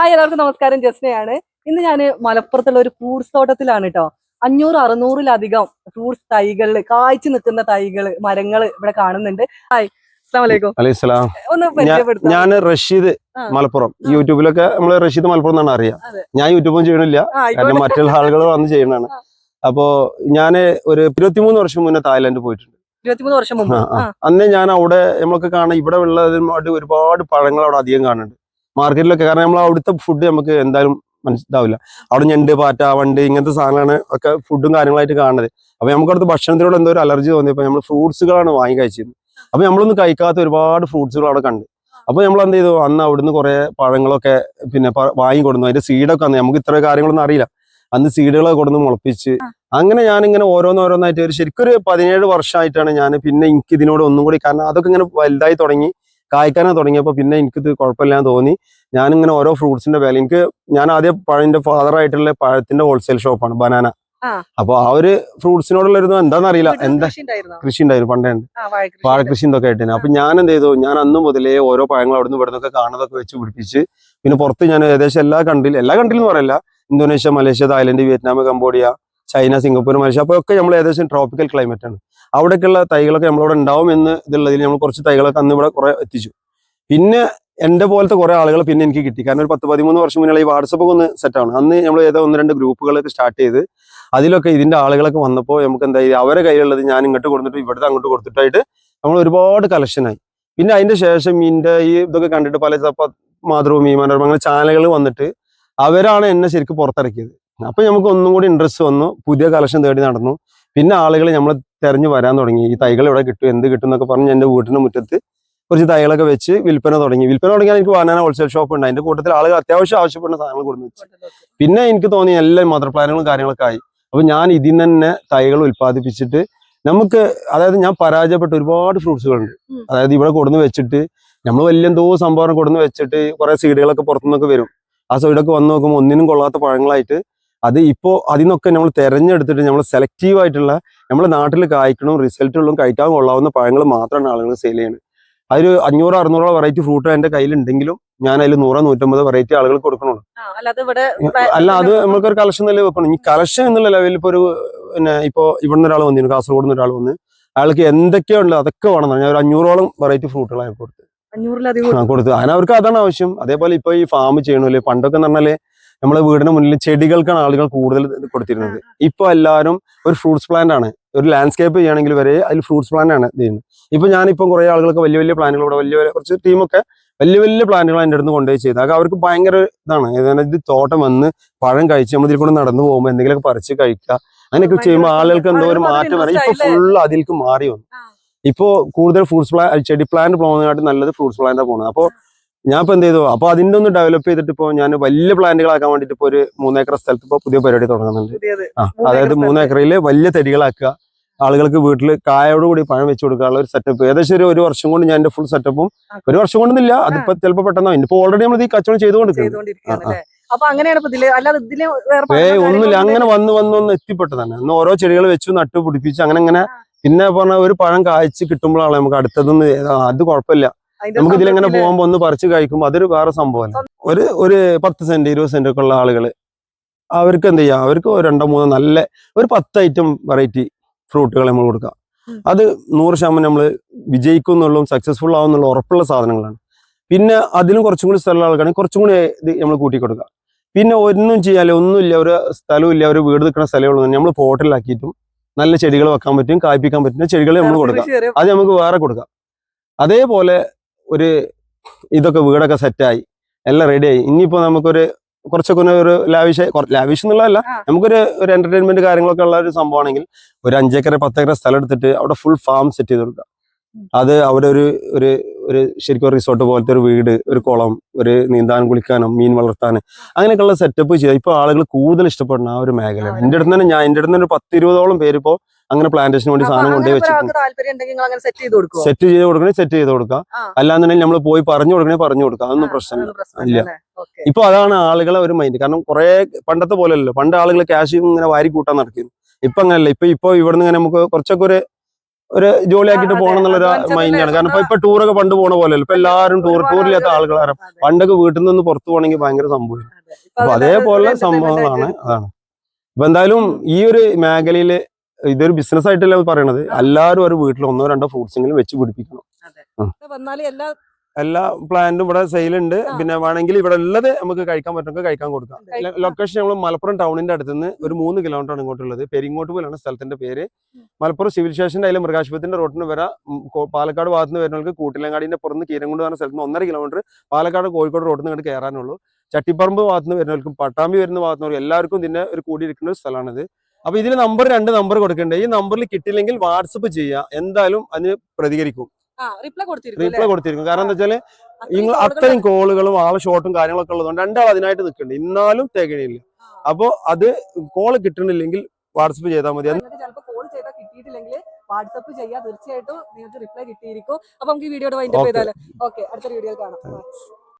Hi എല്ലാവർക്കും നമസ്കാരം. ജസ്നയാണ്. ഇന്ന് ഞാൻ മലപ്പുറത്തുള്ള ഒരു ഫ്രൂട്ട്സ് തോട്ടത്തിലാണ് കേട്ടോ അഞ്ഞൂറ് അറുന്നൂറിലധികം ഫ്രൂട്ട്സ് തൈകൾ കായ്ച്ചു നിൽക്കുന്ന തൈകൾ മരങ്ങൾ ഇവിടെ കാണുന്നുണ്ട്. ഹായ് ഞാൻ റഷീദ് മലപ്പുറം. യൂട്യൂബിലൊക്കെ നമ്മൾ റഷീദ് മലപ്പുറം എന്നാണ് അറിയാം. ഞാൻ യൂട്യൂബും ചെയ്യണില്ല. കാരണം. മറ്റുള്ള ആളുകൾ വന്ന് ചെയ്യണാണ്. അപ്പോ ഞാൻ ഒരു ഇരുപത്തിമൂന്ന് വർഷം മുന്നേ തായ്ലാന്റ് പോയിട്ടുണ്ട്. ഇരുപത്തിമൂന്ന് വർഷം മുമ്പ്. അന്ന് ഞാൻ അവിടെ നമ്മളൊക്കെ കാണാൻ ഇവിടെ ഉള്ളതിനുമായിട്ട് ഒരുപാട് പഴങ്ങൾ അവിടെ അധികം കാണുന്നുണ്ട്. മാർക്കറ്റിലൊക്കെ. കാരണം നമ്മൾ അവിടുത്തെ ഫുഡ് നമുക്ക് എന്തായാലും മനസ്സിലാവില്ല. അവിടെ ഞണ്ട് പാറ്റ വണ്ട് ഇങ്ങനത്തെ സാധനമാണ് ഒക്കെ ഫുഡും കാര്യങ്ങളായിട്ട് കാണുന്നത് അപ്പൊ നമുക്ക് അവിടുത്തെ ഭക്ഷണത്തിനോട് എന്തോ ഒരു അലർജി തോന്നിയപ്പോൾ നമ്മൾ ഫ്രൂട്ട്സുകളാണ് വാങ്ങി കഴിച്ചിരുന്നത്. അപ്പൊ നമ്മളൊന്നും കഴിക്കാത്ത ഒരുപാട് ഫ്രൂട്ട്സുകൾ അവിടെ കണ്ട്. അപ്പൊ നമ്മൾ എന്ത് ചെയ്തു? അന്ന് അവിടുന്ന് കുറെ പഴങ്ങളൊക്കെ പിന്നെ വാങ്ങി കൊടുന്നു. അതിന്റെ സീഡൊക്കെ അന്ന് നമുക്ക് ഇത്ര കാര്യങ്ങളൊന്നും അറിയില്ല. അന്ന് സീഡുകളൊക്കെ കൊടുന്ന് മുളപ്പിച്ച്. അങ്ങനെ ഞാനിങ്ങനെ ഓരോന്നോരോന്നായിട്ട് ഒരു ശരിക്കും ഒരു പതിനേഴ് വർഷമായിട്ടാണ് ഞാൻ പിന്നെ എനിക്ക് ഇതിനോട് ഒന്നും കൂടി കാരണം അതൊക്കെ ഇങ്ങനെ വലുതായി തുടങ്ങി. കായ്ക്കാനാ തുടങ്ങിയപ്പോൾ പിന്നെ എനിക്കിത് കുഴപ്പമില്ലാന്ന് തോന്നി. ഞാനിങ്ങനെ ഓരോ ഫ്രൂട്ട്സിന്റെ വില എനിക്ക് ഞാൻ ആദ്യം പഴന്റെ ഫാദർ ആയിട്ടുള്ള പഴത്തിന്റെ ഹോൾസെയിൽ ഷോപ്പാണ് ബനാന. അപ്പൊ ആ ഒരു ഫ്രൂട്ട്സിനോടുള്ള ഒരു എന്താണെന്നറിയില്ല അറിയില്ല എന്താ കൃഷി ഉണ്ടായിരുന്നോ? പണ്ടേ വാഴകൃഷി എന്തൊക്കെ ആയിട്ടാണ് അപ്പൊ ഞാൻ എന്ത് ചെയ്തു ഞാൻ അന്ന് മുതലേ ഓരോ പഴങ്ങൾ അവിടുന്ന് ഇവിടുന്നൊക്കെ കാണുന്നതൊക്കെ വെച്ച് പിടിപ്പിച്ച് പിന്നെ പുറത്ത് ഞാൻ ഏകദേശം എല്ലാ കൺട്രിയിലും എല്ലാ കൺട്രിയിലും എന്ന് പറയല്ല. Indonesia Malaysia Thailand Vietnam Cambodia China Singapore Malaysia അപ്പോൾ ഒക്കെ നമ്മൾ ഏകദേശം ട്രോപ്പിക്കൽ ക്ലൈമറ്റ് ആണ്. അവിടേക്കുള്ള തൈകളൊക്കെ നമ്മളവിടെ ഉണ്ടാവും എന്ന് ഇതുള്ളതിൽ നമ്മൾ കുറച്ച് തൈകളൊക്കെ അന്ന് ഇവിടെ കുറെ എത്തിച്ചു. പിന്നെ എന്റെ പോലത്തെ കുറേ ആളുകൾ പിന്നെ എനിക്ക് കിട്ടി. കാരണം ഒരു പത്ത് പതിമൂന്ന് വർഷം മുന്നേ ഈ വാട്സപ്പ് ഒന്ന് സെറ്റാണ് അന്ന് നമ്മൾ ഏതോ ഒന്ന് രണ്ട് ഗ്രൂപ്പുകളൊക്കെ സ്റ്റാർട്ട് ചെയ്ത് അതിലൊക്കെ ഇതിന്റെ ആളുകളൊക്കെ വന്നപ്പോൾ നമുക്ക് എന്താ അവരെ കയ്യിലുള്ളത് ഞാൻ ഇങ്ങോട്ട് കൊടുത്തിട്ട് ഇവിടുത്തെ അങ്ങോട്ട് കൊടുത്തിട്ടായിട്ട് നമ്മൾ ഒരുപാട് കളക്ഷനായി പിന്നെ അതിന്റെ ശേഷം ഇതിന്റെ ഈ ഇതൊക്കെ കണ്ടിട്ട് പല മാതൃഭൂമി മനോരമ അങ്ങനെ ചാനലുകൾ വന്നിട്ട് അവരാണ് എന്നെ ശരിക്കും പുറത്തിറക്കിയത്. അപ്പൊ നമുക്ക് ഒന്നും കൂടി ഇൻട്രസ്റ്റ് വന്നു. പുതിയ കളക്ഷൻ തേടി നടന്നു. പിന്നെ ആളുകൾ നമ്മൾ തെരഞ്ഞു വരാൻ തുടങ്ങി. ഈ തൈകൾ ഇവിടെ കിട്ടും എന്ത് കിട്ടും എന്നൊക്കെ പറഞ്ഞ് എന്റെ വീട്ടിന്റെ മുറ്റത്ത് കുറച്ച് തൈകളൊക്കെ വെച്ച് വിൽപ്പന തുടങ്ങി. വിൽപ്പന തുടങ്ങിയാൽ എനിക്ക് വാനാന ഹോൾസെയിൽ ഷോപ്പ് ഉണ്ട്. അതിന്റെ കൂട്ടത്തിൽ ആളുകൾ അത്യാവശ്യം ആവശ്യപ്പെടുന്ന സാധനങ്ങൾ കൊടുത്തു വെച്ചു. പിന്നെ എനിക്ക് തോന്നി എല്ലാ മദർ പ്ലാനുകളും കാര്യങ്ങളൊക്കെ ആയി. അപ്പൊ ഞാൻ ഇതിൽ തന്നെ തൈകൾ ഉൽപ്പാദിപ്പിച്ചിട്ട് നമുക്ക് അതായത് ഞാൻ പരാജയപ്പെട്ട ഒരുപാട് ഫ്രൂട്ട്സുകളുണ്ട്. അതായത് ഇവിടെ കൊടുന്ന് വെച്ചിട്ട് നമ്മൾ വലിയ എന്തോ സംഭവം കൊടുന്ന് വെച്ചിട്ട് കുറെ സീഡുകളൊക്കെ പുറത്തുനിന്നൊക്കെ വരും. ആ സൈഡൊക്കെ വന്ന് നോക്കുമ്പോൾ ഒന്നിനും കൊള്ളാത്ത പഴങ്ങളായിട്ട് അത് ഇപ്പോൾ അതിനൊക്കെ നമ്മൾ തിരഞ്ഞെടുത്തിട്ട് നമ്മൾ സെലക്റ്റീവ് ആയിട്ടുള്ള നമ്മുടെ നാട്ടിൽ കായ്ക്കണം റിസൾട്ടുകളും കഴിക്കാൻ കൊള്ളാവുന്ന പഴങ്ങൾ മാത്രമാണ് ആളുകൾ സെയിൽ ചെയ്യുന്നത് അതൊരു അഞ്ഞൂറ് അറുന്നൂറോ വെറൈറ്റി ഫ്രൂട്ട് എന്റെ കയ്യിലുണ്ടെങ്കിലും ഞാൻ അതിൽ നൂറോ നൂറ്റമ്പത് വെറൈറ്റി ആളുകൾക്ക് കൊടുക്കണുള്ളൂ. അല്ല അത് നമുക്കൊരു കളക്ഷൻ നില വെക്കണം. ഈ കളക്ഷൻ എന്നുള്ള ലെവലിൽ ഇപ്പോൾ ഒരു പിന്നെ ഇപ്പൊ ഇവിടുന്ന് ഒരാൾ വന്നിരുന്നു കാസർഗോഡ് നിന്ന് ഒരാൾ വന്ന്. അയാൾക്ക് എന്തൊക്കെയോ ഉണ്ട് അതൊക്കെ വേണം. ഞാൻ ഒരു അഞ്ഞൂറോളം വെറൈറ്റി ഫ്രൂട്ടുകൾ അയാൾക്ക് കൊടുത്തു കൊടുത്തു അതിന് അവർക്ക് അതാണ് ആവശ്യം. അതേപോലെ ഇപ്പൊ ഈ ഫാം ചെയ്യണല്ലേ പണ്ടൊക്കെ എന്ന് പറഞ്ഞാൽ നമ്മളെ വീടിന് മുന്നിൽ ചെടികൾക്കാണ് ആളുകൾ കൂടുതൽ കൊടുത്തിരുന്നത്. ഇപ്പൊ എല്ലാവരും ഒരു ഫ്രൂട്ട്സ് പ്ലാന്റ് ആണ്. ഒരു ലാൻഡ്സ്കേപ്പ് ചെയ്യണമെങ്കിൽ വരെ അതിൽ ഫ്രൂട്ട്സ് പ്ലാന്റ് ആണ് ചെയ്യുന്നത്. ഇപ്പൊ ഞാനിപ്പം കുറെ ആളുകൾക്ക് വലിയ വലിയ പ്ലാന്റുകൾ ഇവിടെ വലിയ വലിയ കുറച്ച് ടീമൊക്കെ വലിയ വലിയ പ്ലാന്റുകൾ എന്റെ അടുത്ത് കൊണ്ടുപോയി ചെയ്ത്. അത് അവർക്ക് ഭയങ്കര ഇതാണ്. ഏതാണ് ഇത് തോട്ടം വന്ന് പഴം കഴിച്ച് നമ്മൾ ഇതിൽ കൂടെ നടന്നു പോകുമ്പോൾ എന്തെങ്കിലുമൊക്കെ പറിച്ച് കഴിക്കുക. അങ്ങനെയൊക്കെ ചെയ്യുമ്പോൾ. ആളുകൾക്ക് എന്തോ ഒരു മാറ്റം വരാം. ഇപ്പൊ ഫുൾ അതിലേക്ക് മാറി വന്നു. ഇപ്പോൾ ഇപ്പോ കൂടുതൽ ഫ്രൂട്ട്സ് പ്ലാൻ ചെടി പ്ലാന്റ് പോകുന്നതിനായിട്ട് നല്ലത് ഫ്രൂട്ട്സ് പ്ലാന്റാണ് പോകുന്നത്. അപ്പോൾ ഞാൻ ഇപ്പൊ എന്ത് ചെയ്തു? അപ്പൊ അതിന്റെ ഒന്ന് ഡെവലപ്പ് ചെയ്തിട്ട് ഇപ്പൊ ഞാൻ വലിയ പ്ലാന്റുകളാക്കാൻ വേണ്ടിട്ട് ഇപ്പൊ ഒരു മൂന്നേക്കർ സ്ഥലത്ത് ഇപ്പൊ പുതിയ പരിപാടി തുടങ്ങുന്നുണ്ട്. ആ അതായത്. മൂന്നേക്കറിൽ വലിയ തെടികളാക്കുക ആളുകൾക്ക് വീട്ടിൽ കായോടുകൂടി പഴം വെച്ച് കൊടുക്കാനുള്ള ഒരു സെറ്റപ്പ് ഏകദേശം ഒരു ഒരു വർഷം കൊണ്ട് ഞാൻ എന്റെ ഫുൾ സെറ്റപ്പും ഒരു വർഷം കൊണ്ടൊന്നുമില്ല അതിപ്പോ ചിലപ്പോ പെട്ടെന്ന് ഇപ്പൊ ഓൾറെഡി നമ്മൾ ഈ കച്ചവടം ചെയ്തുകൊണ്ടിരിക്കുന്നത് ഏ ഒന്നുമില്ല. അങ്ങനെ വന്ന് വന്ന് ഒന്ന് എത്തിപ്പെട്ടതാണ്. അന്ന് ഓരോ ചെടികൾ വെച്ച് നട്ടു പിടിപ്പിച്ച് അങ്ങനെ അങ്ങനെ. പിന്നെ പറഞ്ഞ ഒരു പഴം കായ്ച്ച് കിട്ടുമ്പോഴാണ് നമുക്ക് അടുത്തതൊന്ന് അത് കുഴപ്പമില്ല. നമുക്ക് ഇതിലെങ്ങനെ പോകുമ്പോ ഒന്ന് പറിച്ചു കഴിക്കുമ്പോൾ അതൊരു വേറെ സംഭവമല്ല ഒരു ഒരു പത്ത് സെന്റ് ഇരുപത് സെന്റ് ഒക്കെ ഉള്ള ആളുകൾ അവർക്ക് എന്ത് ചെയ്യാം? അവർക്ക് രണ്ടോ മൂന്നോ നല്ല ഒരു പത്ത് ഐറ്റം വെറൈറ്റി ഫ്രൂട്ടുകൾ നമ്മൾ കൊടുക്കാം. അത് നൂറ് ശതമാനം നമ്മൾ വിജയിക്കും എന്നുള്ളതും സക്സസ്ഫുൾ ആവും എന്നുള്ള ഉറപ്പുള്ള സാധനങ്ങളാണ്. പിന്നെ അതിലും കുറച്ചും കൂടി സ്ഥലമുള്ള ആൾക്കാണെങ്കിൽ കുറച്ചും കൂടി ഇത് നമ്മൾ കൂട്ടി കൊടുക്കുക പിന്നെ ഒന്നും ചെയ്യാല്ല ഒന്നുമില്ല ഒരു സ്ഥലവും ഇല്ല ഒരു വീട് നിൽക്കുന്ന സ്ഥലമുള്ളൂ നമ്മൾ പോട്ടിലാക്കിയിട്ടും നല്ല ചെടികൾ വെക്കാൻ പറ്റും കായ്പിക്കാൻ പറ്റുന്ന ചെടികൾ നമ്മൾ കൊടുക്കാം. അത് നമുക്ക് വേറെ കൊടുക്കാം. അതേപോലെ ഒരു ഇതൊക്കെ വീടൊക്കെ സെറ്റായി എല്ലാം റെഡിയായി ഇനിയിപ്പോ നമുക്കൊരു കുറച്ചൊക്കെ ഒരു ലാവിഷ് ലാവിഷ് എന്നുള്ളതല്ല. നമുക്കൊരു ഒരു എന്റർടൈൻമെന്റ് കാര്യങ്ങളൊക്കെ ഉള്ള ഒരു സംഭവമാണെങ്കിൽ ഒരു അഞ്ചേക്കര പത്തേക്കര സ്ഥലം എടുത്തിട്ട് അവിടെ ഫുൾ ഫാം സെറ്റ് ചെയ്ത് കൊടുക്കുക അത് അവിടെ ഒരു ഒരു ഒരു ശരിക്കും ഒരു റിസോർട്ട് പോലത്തെ ഒരു വീട് ഒരു കുളം ഒരു നീന്താൻ കുളിക്കാനും മീൻ വളർത്താനും അങ്ങനെയൊക്കെയുള്ള സെറ്റപ്പ് ചെയ്യുക. ഇപ്പൊ ആളുകൾ കൂടുതൽ ഇഷ്ടപ്പെടുന്ന ആ ഒരു മേഖലയാണ്. ആ, എന്റെ അടുത്ത് തന്നെ ഞാൻ എന്റെ അടുത്ത് തന്നെ ഒരു പത്ത് ഇരുപതോളം പേര് ഇപ്പോ അങ്ങനെ പ്ലാന്റേഷന് വേണ്ടി സാധനം കൊണ്ടേ കൊണ്ടുപോയി വെച്ചിട്ടുണ്ട്. അങ്ങനെ സെറ്റ് ചെയ്ത് കൊടുക്കണേ സെറ്റ് ചെയ്ത് കൊടുക്കാം. അല്ലാന്നുണ്ടെങ്കിൽ നമ്മൾ പോയി പറഞ്ഞു കൊടുക്കണേ പറഞ്ഞു കൊടുക്കാം. അതൊന്നും പ്രശ്നമില്ല. ഇല്ല. ഇപ്പൊ അതാണ് ആളുകളെ ഒരു മൈൻഡ് കാരണം കുറെ പണ്ടത്തെ പോലെയല്ലോ പണ്ട് ആളുകൾ ക്യാഷ് ഇങ്ങനെ വാരി കൂട്ടാൻ നടക്കുന്നു ഇപ്പൊ അങ്ങനല്ല ഇപ്പൊ ഇപ്പൊ ഇവിടുന്ന് ഇങ്ങനെ നമുക്ക് കുറച്ചൊക്കെ ഒരു ഒരു ജോലിയാക്കിയിട്ട് അതെ, പോകണം adventure മൈൻഡാണ്? കാരണം ഇപ്പൊ ഇപ്പൊ ടൂറൊക്കെ പണ്ട് പോണ പോലെ ഇപ്പൊ എല്ലാവരും ടൂർ ടൂറില്ലാത്ത ആളുകൾ- ആളുകളാണ്. പണ്ടൊക്കെ വീട്ടിൽ നിന്ന് പുറത്തു പോകണമെങ്കിൽ ഭയങ്കര സംഭവം. അപ്പൊ അതേപോലെ സംഭവങ്ങളാണ് അതാണ്. അപ്പൊ എന്തായാലും ഈ ഒരു മേഖലയിൽ ഇതൊരു ബിസിനസ് ആയിട്ടല്ല പറയണത്. എല്ലാവരും ഒരു വീട്ടിൽ ഒന്നോ രണ്ടോ ഫ്രൂട്ട്സെങ്കിലും വെച്ച് പിടിപ്പിക്കണം. എല്ലാ പ്ലാന്റും ഇവിടെ സെയിലുണ്ട് ഉണ്ട്. പിന്നെ വേണമെങ്കിൽ ഇവിടെ ഉള്ളത് നമുക്ക് കഴിക്കാൻ പറ്റുമെങ്കിൽ കഴിക്കാൻ കൊടുക്കാം. ലൊക്കേഷൻ നമ്മൾ മലപ്പുറം ടൗണിന്റെ അടുത്ത് നിന്ന് ഒരു മൂന്ന് കിലോമീറ്റർ ആണ് ഇങ്ങോട്ടുള്ളത്. പെരിങ്ങോട്ട് പോലാണ് സ്ഥലത്തിന്റെ പേര്. മലപ്പുറം സിവിൽ സ്റ്റേഷന്റെ അതിലെ മൃഗാശുപത്രിന്റെ റോഡിന് വരാം. പാലക്കാട് ഭാഗത്ത് നിന്ന് വരുന്നവർക്ക് കൂട്ടിലങ്ങാടിന്റെ പുറത്ത് കീരങ്കുണ്ട് പറഞ്ഞ സ്ഥലത്ത് നിന്ന് ഒന്നര കിലോമീറ്റർ പാലക്കാട് കോഴിക്കോട് റോഡിൽ നിന്ന് കയറാനുള്ളൂ ചട്ടിപ്പറമ്പ് ഭാഗത്ത് നിന്ന് വരുന്നവർക്കും പട്ടാമ്പി വരുന്ന ഭാഗത്തുനിന്ന് എല്ലാവർക്കും ഇതിന്റെ ഒരു കൂടിയിരിക്കുന്ന ഒരു സ്ഥലമാണിത്. അപ്പൊ ഇതിന് നമ്പർ രണ്ട് നമ്പർ കൊടുക്കണ്ടേ? ഈ നമ്പറിൽ കിട്ടില്ലെങ്കിൽ വാട്സപ്പ് ചെയ്യുക എന്തായാലും അതിന് പ്രതികരിക്കും. റിപ്ലൈ കൊടുത്തിരിക്കും കാരണം എന്താ വെച്ചാൽ നിങ്ങൾ അത്രയും കോളുകളും ആളെ ഷോട്ടും കാര്യങ്ങളൊക്കെ ഉള്ളതുകൊണ്ട് രണ്ടാൾ അതിനായിട്ട് നിൽക്കുന്നുണ്ട് ഇന്നാലും തികയില്ല അപ്പോ അത് കോൾ കിട്ടണില്ലെങ്കിൽ വാട്സപ്പ് ചെയ്താൽ മതി. കിട്ടിയിട്ടില്ലെങ്കിൽ വാട്സപ്പ് ചെയ്യാം. തീർച്ചയായിട്ടും നിങ്ങൾക്ക് റിപ്ലൈ കിട്ടിയിരിക്കും. അപ്പൊ നമുക്ക് ഈ വീഡിയോ വൈൻഡപ്പ്. ചെയ്താലോ? ഓക്കെ അടുത്ത വീഡിയോയിൽ കാണാം.